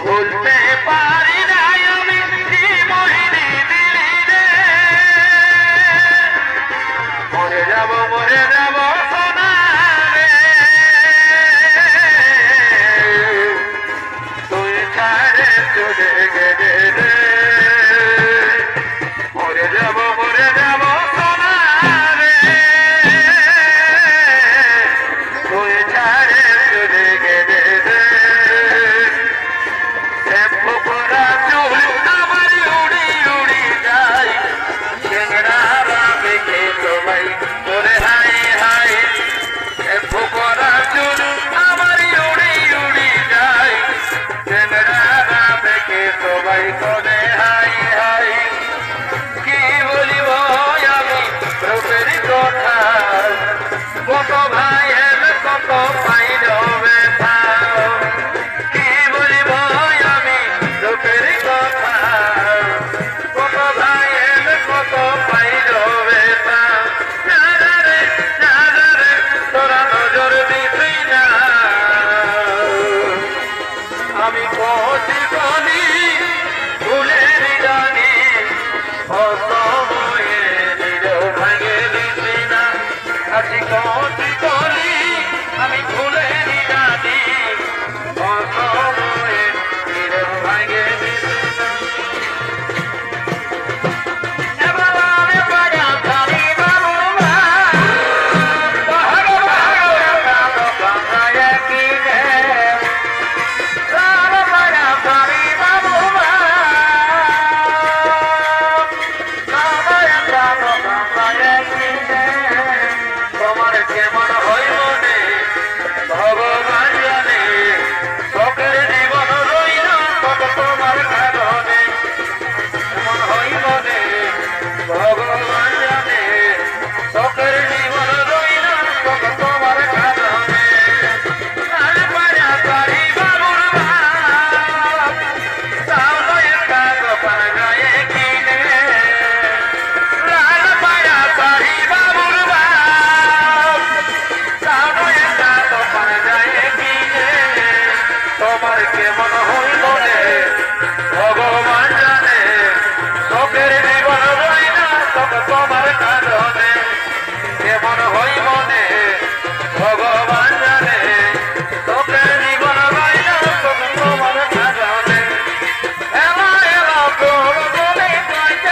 ভুলতে পার America. Come. আমার কেমন হইল রে? ভগবান জানে তোকের জীবন হই না তোমার কারণ